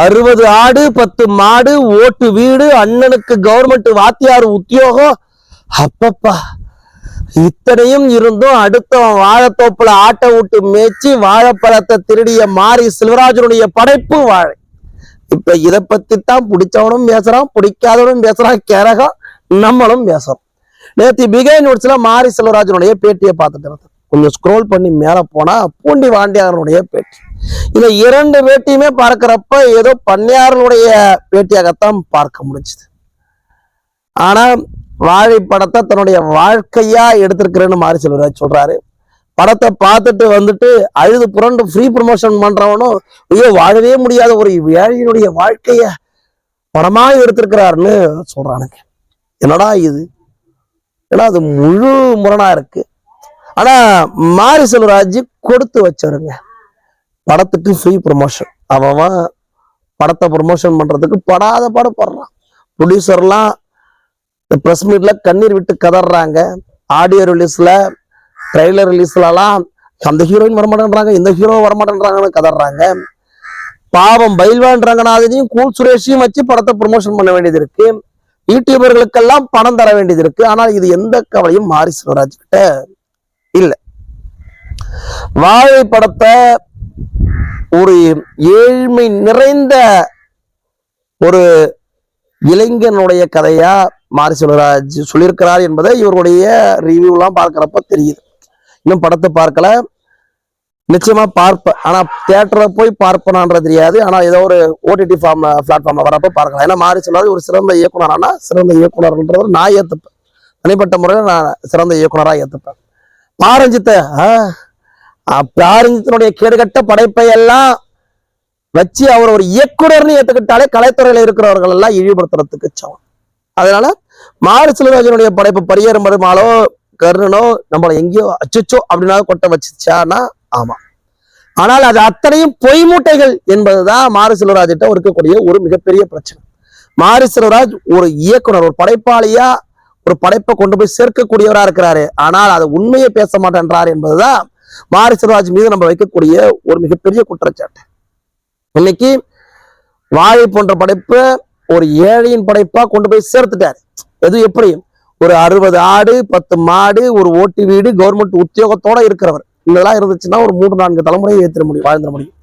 அறுபது ஆடு பத்து மாடு ஓட்டு வீடு அண்ணனுக்கு கவர்மெண்ட் வாத்தியார் உத்தியோகம். அப்பப்பா இத்தனையும் இருந்தும் அடுத்தவன் வாழைத்தோப்புல ஆட்டை விட்டு மேய்ச்சி வாழைப்பழத்தை திருடிய மாரி செல்வராஜனுடைய படைப்பு வாழை. இப்ப இத பத்தி தான் பிடிச்சவனும் பேசுறான் பிடிக்காதவனும் பேசுறான் கேரகம் நம்மளும் பேசுறோம். நேத்தி பிகை நோட்ஸ்ல மாரி செல்வராஜனுடைய பேட்டியை பார்த்துட்டு இருந்தேன். கொஞ்சம் ஸ்க்ரோல் பண்ணி மேல போனா பூண்டி வாண்டியாரனுடைய பேட்டி. இந்த இரண்டு பேட்டியுமே பார்க்கிறப்ப ஏதோ பண்ணையாரனுடைய பேட்டியாகத்தான் பார்க்க முடிஞ்சுது. ஆனா வாழை படத்தை தன்னுடைய வாழ்க்கையா எடுத்திருக்கிறேன்னு மாறி செல்வராஜ் சொல்றாரு. படத்தை பார்த்துட்டு வந்துட்டு அழுது புரண்டு ஃப்ரீ ப்ரமோஷன் பண்றவனும் ஐயோ வாழவே முடியாத ஒரு ஏழையினுடைய வாழ்க்கைய படமா எடுத்திருக்கிறாருன்னு சொல்றானுங்க. என்னடா இது? ஏன்னா அது முழு முரணா இருக்கு. ஆனா மாரி செல்வராஜ் கொடுத்து வச்சவருங்க. படத்துக்கு ஃப்ரீ ப்ரமோஷன் அவன் படத்தை ப்ரொமோஷன் பண்றதுக்கு படாத பாடுபடுறான் ப்ரொடியூசர்லாம் இந்த ப்ரெஸ் மீட்ல கண்ணீர் விட்டு கதறாங்க. ஆடியோ ரிலீஸ்ல ட்ரெய்லர் ரிலீஸ்லலாம் அந்த ஹீரோயின் வரமாட்டேன்றாங்க இந்த ஹீரோ வரமாட்டேன்றாங்கன்னு கதறாங்க. பாவம் பயில்வான் ரங்கநாதனையும் கூல் சுரேஷையும் வச்சு படத்தை ப்ரொமோஷன் பண்ண வேண்டியது இருக்கு. யூடியூபர்களுக்கெல்லாம் பணம் தர வேண்டியது இருக்கு. ஆனால் இது எந்த கவலையும் மாரி சிவராஜ் கிட்ட வாழை படத்தை ஒரு ஏழ்மை நிறைந்த ஒரு இளைஞனுடைய கதையா மாரி செல்வராஜ் சொல்லியிருக்கிறார் என்பதை இவருடைய ரிவ்யூலாம் பார்க்குறப்ப தெரியுது. இன்னும் படத்தை பார்க்கல. நிச்சயமா பார்ப்பேன் ஆனா தேட்டரை போய் பார்ப்பனான்றது தெரியாது. ஆனா ஏதோ ஒரு ஓடிடி ஃபார்ம்ல பிளாட்ஃபார்ம்ல வரப்ப பார்க்கலாம். ஏன்னா மாரி சொல்லாது ஒரு சிறந்த இயக்குனர் ஆனா சிறந்த இயக்குனர்ன்றத நான் ஏத்துப்பேன். தனிப்பட்ட முறையில் நான் சிறந்த இயக்குனராக ஏத்துப்பேன். பாரஞ்சித்த பாரஞ்சித்தனுடைய கேடுகட்ட படைப்பை எல்லாம் வச்சு அவர் ஒரு இயக்குனர்னு ஏத்துக்கிட்டாலே கலைத்துறையில இருக்கிறவர்கள் எல்லாம் இழிவுபடுத்துறதுக்கு சமம். அதனால மாறு செல்வராஜனுடைய படைப்பு பரியரும் பெருமாளோ கர்ணனோ நம்மளை எங்கேயோ அச்சச்சோ அப்படின்னா கொட்ட வச்சுச்சானா ஆமா. ஆனால் அது அத்தனையும் பொய் மூட்டைகள் என்பதுதான் மாறு செல்வராஜிட்ட இருக்கக்கூடிய ஒரு மிகப்பெரிய பிரச்சனை. மாறு செல்வராஜ் ஒரு இயக்குனர் ஒரு படைப்பாளியா ஒரு படைப்பை கொண்டு போய் சேர்க்கக்கூடியவரா இருக்கிறாரு. ஆனால் அதை உண்மையை பேச மாட்டேன்றார் என்பதுதான் மாரி செல்வராஜ் மீது நம்ம வைக்கக்கூடிய ஒரு மிகப்பெரிய குற்றச்சாட்டு. இன்னைக்கு வாழை போன்ற படைப்பு ஒரு ஏழையின் படைப்பா கொண்டு போய் சேர்த்துட்டாரு. எது எப்படியும் ஒரு அறுபது ஆடு பத்து மாடு ஒரு ஓட்டு வீடு கவர்மெண்ட் உத்தியோகத்தோட இருக்கிறவர். இதெல்லாம் இருந்துச்சுன்னா ஒரு மூன்று நான்கு தலைமுறையை ஏற்றிட முடியும் வாழ்ந்துட முடியும்.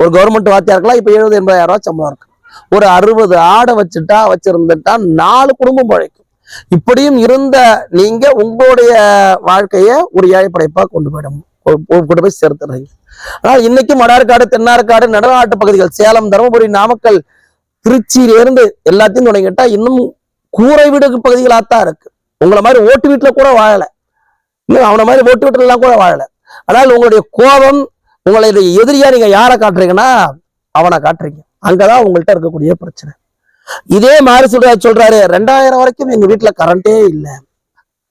ஒரு கவர்மெண்ட் வாத்தியாருக்கெல்லாம் இப்ப எழுபது எண்பதாயிரம் ரூபாய் சம்பளம் இருக்கு. ஒரு அறுபது ஆடை வச்சுட்டா வச்சிருந்துட்டா நாலு குடும்பம் பழைக்கும் இப்படியும் இருந்த நீங்க உங்களுடைய வாழ்க்கைய ஒரு ஏழை படைப்பா கொண்டு போயிடும் கொண்டு போய் சேர்த்துறாங்க ஆனால் இன்னைக்கு மடார்காடு தென்னார்காடு நடநாட்டு பகுதிகள் சேலம் தருமபுரி நாமக்கல் திருச்சியிலிருந்து எல்லாத்தையும் தொடங்கிட்டா இன்னும் கூரை வீடு பகுதிகளாத்தான் இருக்கு. உங்களை மாதிரி ஓட்டு வீட்டுல கூட வாழலை. இன்னும் அவனை மாதிரி ஓட்டு வீட்டுல எல்லாம் கூட வாழலை. ஆனால் உங்களுடைய கோபம் உங்களுடைய எதிரியா நீங்க யாரை காட்டுறீங்கன்னா அவனை காட்டுறீங்க. அங்கதான் உங்கள்கிட்ட இருக்கக்கூடிய பிரச்சனை. இதே மாதிரி சொல்ற சொல்றாரு ரெண்டாயிரம் வரைக்கும் எங்க வீட்டுல கரண்டே இல்லை.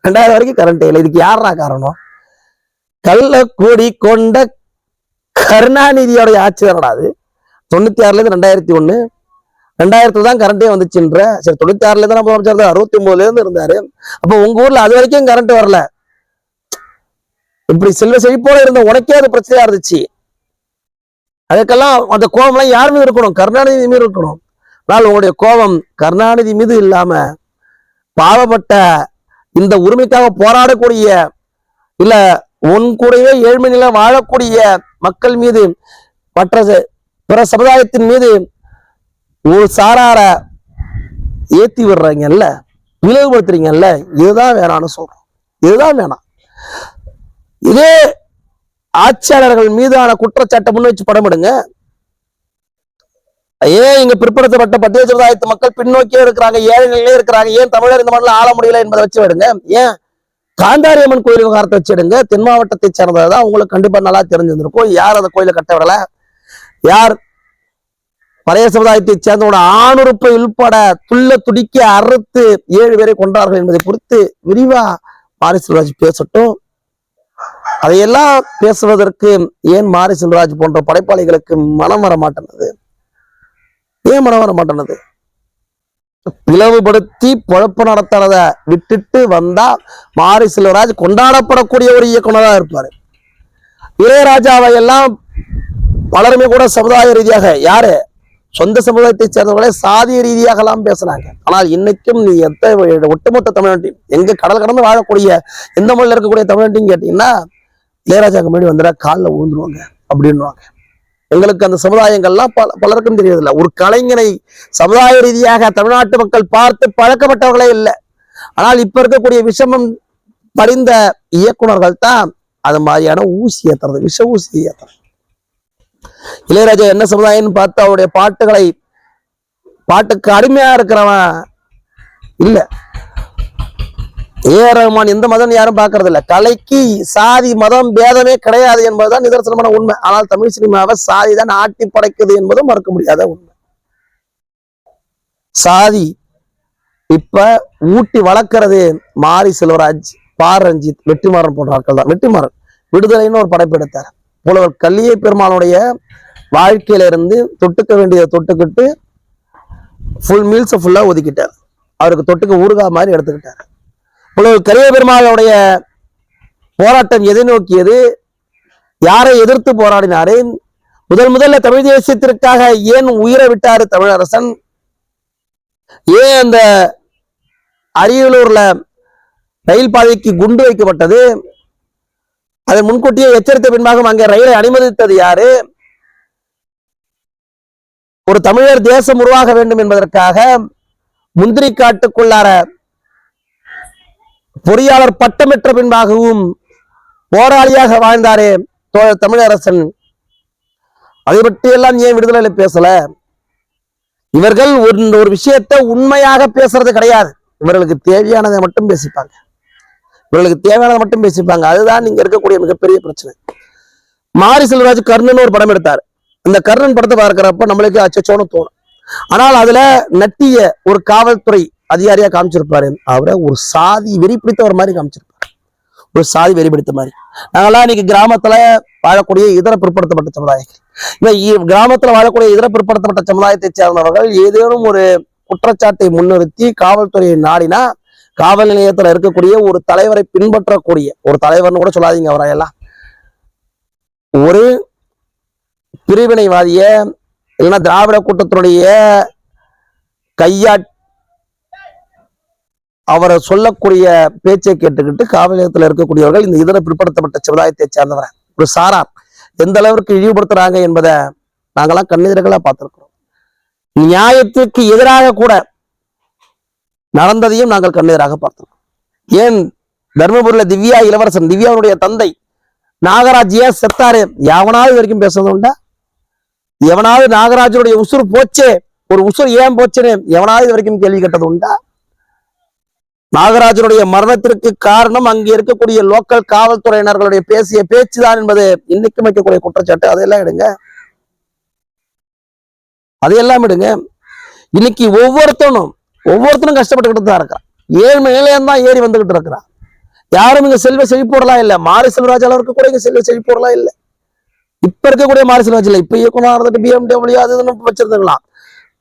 ரெண்டாயிரம் வரைக்கும் கரண்டே இல்லை. இதுக்கு யாரா காரணம்? கள்ளக்கூடி கொண்ட கருணாநிதியோடைய ஆட்சி தானடா அது? தொண்ணூத்தி ஆறுல இருந்து ரெண்டாயிரத்தி ஒண்ணு ரெண்டாயிரத்துல தான் கரண்டே வந்துச்சுன்ற. சரி தொண்ணூத்தி ஆறுல இருந்து நம்ம அமைச்சர் அறுபத்தி ஒன்பதுல இருந்து இருந்தாரு. அப்ப உங்க ஊர்ல அது வரைக்கும் கரண்ட் வரல. இப்படி செல்வ செழிப்போட இருந்த உனக்கே அது பிரச்சனையா இருந்துச்சு. அதுக்கெல்லாம் அந்த கோபம்லாம் யார் மீது இருக்கணும்? கருணாநிதி மீது இருக்கணும். ஆனால் உங்களுடைய கோபம் கருணாநிதி மீது இல்லாம பாவப்பட்ட இந்த உரிமைக்காக போராடக்கூடிய இல்ல உன் கூடவே ஏழ்மை நிலை வாழக்கூடிய மக்கள் மீது மற்ற பிற சமுதாயத்தின் மீது ஒரு சாரார ஏத்தி விடுறீங்கல்ல? இழிவுபடுத்துறீங்கல்ல இதுதான் வேணாம்னு சொல்றோம். இதுதான் வேணாம். இதே ஆட்சியாளர்கள் மீதான குற்றச்சாட்டை முன் வச்சு படம் எடுங்க. ஏன் இங்க பிற்படுத்தப்பட்ட பட்டியல் சமுதாயத்து மக்கள் பின்னோக்கியே இருக்கிறாங்க ஏழைகளே இருக்கிறாங்க ஏன் தமிழர் இந்த மாதிரிலாம் ஆள முடியல என்பதை வச்சு விடுங்க ஏன்? காந்தாரி அம்மன் கோயில் விவகாரத்தை வச்சிடுங்க தென் மாவட்டத்தை சேர்ந்ததுதான் உங்களுக்கு கண்டிப்பா நல்லா தெரிஞ்சிருந்திருக்கும். யார் அந்த கோயிலை கட்ட விடல? யார்? பழைய சமுதாயத்தை சேர்ந்தவோட ஆணுறுப்பை உள்பட துள்ள துடிக்க அறுத்து ஏழு பேரை கொண்டார்கள் என்பதை குறித்து விரிவா மாரி செல்வராஜ் பேசட்டும். அதையெல்லாம் பேசுவதற்கு ஏன் மாரி செல்வராஜ் போன்ற படைப்பாளிகளுக்கு மனம் வர மாட்டேனது ஏன் மனம் வர மாட்டேனது பிளவுபடுத்தி பொழப்பு நடத்துறத விட்டுட்டு வந்தா மாரி செல்வராஜ் கொண்டாடப்படக்கூடிய ஒரு இயக்குனராக இருப்பார். இளையராஜாவை எல்லாம் பலருமே கூட சமுதாய ரீதியாக யாரு? சொந்த சமுதாயத்தை சேர்ந்தவர்களே சாதிய ரீதியாகலாம் பேசுனாங்க ஆனால் இன்னைக்கும் நீ எத்த ஒட்டுமொத்த தமிழ்நாட்டையும் எங்க கடல் கடந்து வாழக்கூடிய எந்த மொழியில் இருக்கக்கூடிய தமிழ்நாட்டையும் கேட்டீங்கன்னா இளையராஜாக்கு முன்னாடி வந்துடா காலில் விழுந்துருவாங்க அப்படின்வாங்க எங்களுக்கு அந்த சமுதாயங்கள்லாம் பல பலருக்கும் தெரியறதில்ல ஒரு கலைஞனை சமுதாய ரீதியாக தமிழ்நாட்டு மக்கள் பார்த்து பழக்கப்பட்டவர்களே இல்லை. ஆனால் இப்ப இருக்கக்கூடிய விஷமம் படிந்த இயக்குனர்கள் தான் அது மாதிரியான ஊசி ஏத்துறது விஷ ஊசி ஏத்துறது. இளையராஜா என்ன சமுதாயம்னு பார்த்து அவருடைய பாட்டுகளை பாட்டுக்கு அடிமையா இருக்கிறவன் இல்ல. ஏ ஆர் ரஹ்மான் எந்த மதம் யாரும் பார்க்கறது இல்ல கலைக்கு சாதி மதம் பேதமே கிடையாது என்பதுதான் நிதர்சனமான உண்மை. ஆனால் தமிழ் சினிமாவை சாதி தான் ஆட்டி படைக்குது என்பதும் மறுக்க முடியாத உண்மை. சாதி இப்ப ஊட்டி வளர்க்கறது மாரி செல்வராஜ் பார் ரஞ்சித் வெற்றிமாறன் போன்ற ஆட்கள் தான். வெற்றிமாறன் விடுதலைன்னு ஒரு படைப்பு எடுத்தார். புலவர் கல்லியை பெருமானுடைய வாழ்க்கையில இருந்து தொட்டுக்க வேண்டியதை தொட்டுக்கிட்டு ஃபுல் மீல்ஸை ஃபுல்லா ஒதுக்கிட்டார். அவருக்கு தொட்டுக்க ஊறுகா மாதிரி எடுத்துக்கிட்டார். புலவர் கரிய பெருமாளுடைய போராட்டம் எதை நோக்கியது? யாரை எதிர்த்து போராடினாரு? முதல் முதல்ல தமிழ் தேசியத்திற்காக ஏன் உயிரை விட்டாரு தமிழரசன்? ஏன் அந்த அரியலூர்ல ரயில் பாதைக்கு குண்டு வைக்கப்பட்டது? அதை முன்கூட்டியே எச்சரித்த பின்பாக அங்கே ரயிலை அனுமதித்தது யாரு? ஒரு தமிழர் தேசம் உருவாக வேண்டும் என்பதற்காக முந்திரி காட்டுக்குள்ளார பொறியாளர் பட்டமிட்ட பின்பாகவும் போராளியாக வாழ்ந்தாரே தோழர் தமிழரசன். அதை பற்றி எல்லாம் ஏன் விடுதலை பேசல? இவர்கள் ஒரு ஒரு விஷயத்தை உண்மையாக பேசுறது கிடையாது. இவர்களுக்கு தேவையானதை மட்டும் பேசிப்பாங்க. இவர்களுக்கு தேவையானதை மட்டும் பேசிப்பாங்க. அதுதான் நீங்க இருக்கக்கூடிய மிகப்பெரிய பிரச்சனை. மாரி செல்வராஜ் கர்ணன் ஒரு படம் எடுத்தார். அந்த கர்ணன் படத்தை பார்க்கிறப்ப நம்மளுக்கு அச்சச்சோன்னு தோணும். ஆனால் அதுல நட்டிய ஒரு காவல்துறை அதிகாரியாக காமிச்சிருப்பாரு. அவரை ஒரு சாதி வெறி பிடித்தவர் மாதிரி காமிச்சிருப்பாரு. ஒரு சாதி வெறி பிடித்த மாதிரி. நாங்கெல்லாம் இன்னைக்கு கிராமத்துல வாழக்கூடிய இதர பிற்படுத்தப்பட்ட சமுதாயங்கள். இந்த கிராமத்துல வாழக்கூடிய இதர பிற்படுத்தப்பட்ட சமுதாயத்தை சேர்ந்தவர்கள் ஏதேனும் ஒரு குற்றச்சாட்டை முன்னிறுத்தி காவல்துறையை நாடினா காவல் நிலையத்துல இருக்கக்கூடிய ஒரு தலைவரை பின்பற்றக்கூடிய ஒரு தலைவர்னு கூட சொல்லாதீங்க அவரையெல்லாம் ஒரு பிரிவினைவாதிய இல்லைன்னா திராவிட கூட்டத்தினுடைய கையாட் அவரை சொல்லக்கூடிய பேச்சை கேட்டுக்கிட்டு காவல் இருக்கக்கூடியவர்கள் இந்த இதர பிற்படுத்தப்பட்ட சமுதாயத்தை சேர்ந்தவர் ஒரு சாரார் எந்த அளவிற்கு இழிவுபடுத்துறாங்க என்பதை நாங்களாம் கண்ணெதிர்களா பார்த்திருக்கிறோம். நியாயத்திற்கு எதிராக கூட நடந்ததையும் நாங்கள் கண்ணெதிராக பார்த்திருக்கோம் ஏன் தர்மபுரியில திவ்யா இளவரசன் திவ்யாவுடைய தந்தை நாகராஜ் ஏன் செத்தாரு? எவனாவது வரைக்கும் பேசுறது உண்டா? எவனாவது நாகராஜனுடைய உசுறு போச்சே? ஒரு உசுறு ஏன் போச்சுன்னு எவனாவது வரைக்கும் கேள்வி கேட்டது உண்டா? நாகராஜனுடைய மரணத்திற்கு காரணம் அங்கே இருக்கக்கூடிய லோக்கல் காவல்துறையினர்களுடைய பேசிய பேச்சுதான் என்பது இன்னைக்கு வைக்கக்கூடிய குற்றச்சாட்டு. அதையெல்லாம் எடுங்க. அதையெல்லாம் எடுங்க. இன்னைக்கு ஒவ்வொருத்தனும் ஒவ்வொருத்தனும் கஷ்டப்பட்டுக்கிட்டு தான் இருக்கான். ஏழ்மை நிலையம் தான் ஏறி வந்துகிட்டு இருக்கிறான். யாரும் இங்க செல்வ செழிப்போடலாம் இல்ல. மாரி செல்வராஜ் அளவுக்கு கூட இங்க செல்வ செழிப்போடலாம் இல்ல. இப்ப இருக்கக்கூடிய மாரி செல்வராஜ் இல்ல. இப்ப இயக்குனர் இருந்துட்டு பிஎம்டபிள்யூ அது இதுன்னு வச்சிருந்துக்கலாம்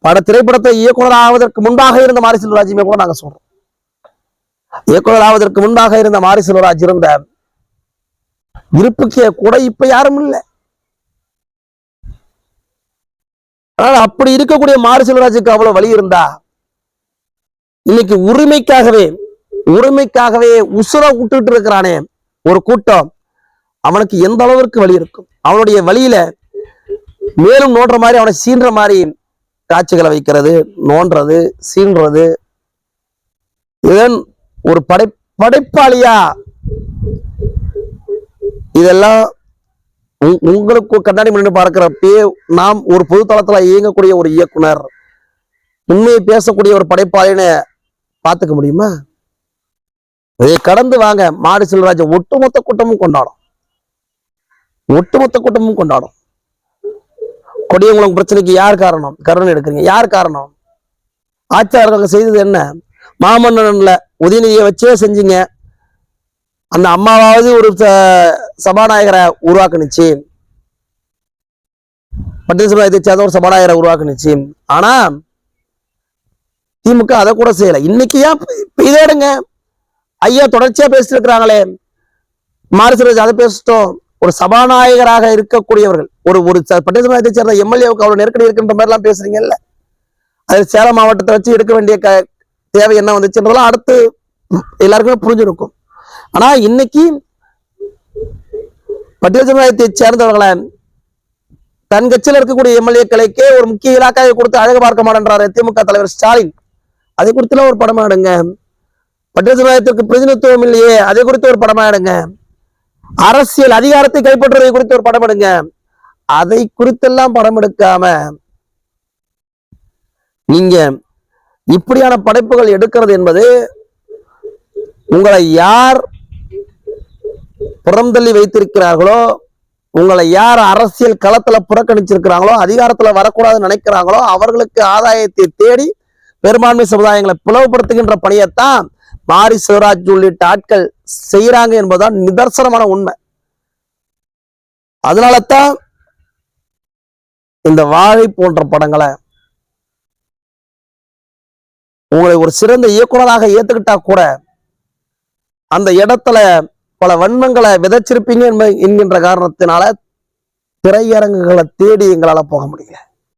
பட திரைப்படத்தை இயக்குனர் ஆவதற்கு முன்பாக இருந்த மாரி செல்வராஜுமே கூட நாங்க சொல்றோம். இயக்குநராவதற்கு முன்பாக இருந்த மாரி செல்வராஜ் இருந்த இருப்புக்கே கூட இப்ப யாரும் இல்லை. ஆனால் அப்படி இருக்கக்கூடிய மாரி செல்வராஜுக்கு அவ்வளவு வழி இருந்தா இன்னைக்கு உரிமைக்காகவே உரிமைக்காகவே உசுர விட்டுட்டு இருக்கிறானே ஒரு கூட்டம். அவனுக்கு எந்த அளவிற்கு வழி இருக்கும்? அவனுடைய வழியில மேலும் நோன்ற மாதிரி அவனை சீன்ற மாதிரி காட்சிகளை வைக்கிறது நோன்றது சீன்றது இதன் ஒரு படை படைப்பாளியா? இதெல்லாம் உங்- உங்களுக்கு கண்ணாடி முன்னாடி பார்க்கிறப்பே நாம் ஒரு பொது தளத்துல இயங்கக்கூடிய ஒரு இயக்குனர் உண்மையை பேசக்கூடிய ஒரு படைப்பாளின்னு பார்த்துக்க முடியுமா? இதை கடந்து வாங்க மாடு செல்வராஜ ஒட்டுமொத்த கூட்டமும் கொண்டாடும். ஒட்டுமொத்த கூட்டமும் கொண்டாடும். கொடியங்குளம் பிரச்சனைக்கு யார் காரணம்? கருணை எடுக்கிறீங்க. யார் காரணம்? ஆட்சியாளர்கள் செய்தது என்ன? மாமன்னன்ல உதயநிதியை வச்சே செஞ்சீங்க. அந்த அம்மாவாவது ஒரு ச- சபாநாயகரை உருவாக்குனுச்சு. பட்டியல் சமுதாயத்தை சேர்ந்த ஒரு சபாநாயகரை உருவாக்குனுச்சு. ஆனா திமுக அதை கூட செய்யல. இன்னைக்கு ஏன் இதோடுங்க ஐயா தொடர்ச்சியா பேசிட்டு இருக்கிறாங்களே. மாரிசுராஜ் அதை பேசிட்டோம். ஒரு சபாநாயகராக இருக்கக்கூடியவர்கள் ஒரு ஒரு ச- பட்டியல் சமுதாயத்தை சேர்ந்த எம்எல்ஏவுக்கு அவ்வளவு நெருக்கடி இருக்குன்ற மாதிரி எல்லாம் பேசுறீங்கல்ல. அது சேலம் மாவட்டத்தை வச்சு எடுக்க வேண்டிய க தேவை என்ன வந்துச்சுன்றதெல்லாம் அடுத்து எல்லாருக்குமே புரிஞ்சிருக்கும். ஆனா இன்னைக்கு பட்டியல் சமுதாயத்தை சேர்ந்தவர்களை தன் கட்சியில் இருக்கக்கூடிய எம்எல்ஏக்களுக்கே ஒரு முக்கிய இலாக்காவை கொடுத்து அழகு பார்க்க மாட்டேன்றாரு திமுக தலைவர் ஸ்டாலின். அதை குறித்துலாம் ஒரு படமா எடுங்க. பட்டியல் சமுதாயத்திற்கு பிரதிநிதித்துவம் இல்லையே அதை குறித்து ஒரு படமா எடுங்க. அரசியல் அதிகாரத்தை கைப்பற்றுவதை குறித்து ஒரு படம் எடுங்க. அதை குறித்தெல்லாம் படம் எடுக்காம நீங்க இப்படியான படைப்புகள் எடுக்கிறது என்பது உங்களை யார் புறந்தள்ளி வைத்திருக்கிறார்களோ உங்களை யார் அரசியல் களத்துல புறக்கணிச்சிருக்கிறாங்களோ அதிகாரத்துல வரக்கூடாதுன்னு நினைக்கிறாங்களோ அவர்களுக்கு ஆதாயத்தை தேடி பெரும்பான்மை சமுதாயங்களை பிளவுபடுத்துகின்ற பணியைத்தான் மாரி சிவராஜ் உள்ளிட்ட ஆட்கள் செய்யறாங்க என்பதுதான் நிதர்சனமான உண்மை. அதனால தான் இந்த வாழை போன்ற படங்களை உங்களை ஒரு சிறந்த இயக்குனராக ஏத்துக்கிட்டா கூட அந்த இடத்துல பல வன்மங்களை விதைச்சிருப்பீங்க என்ப- என்கின்ற காரணத்தினால திரையரங்குகளை தேடி எங்களால போக முடியல.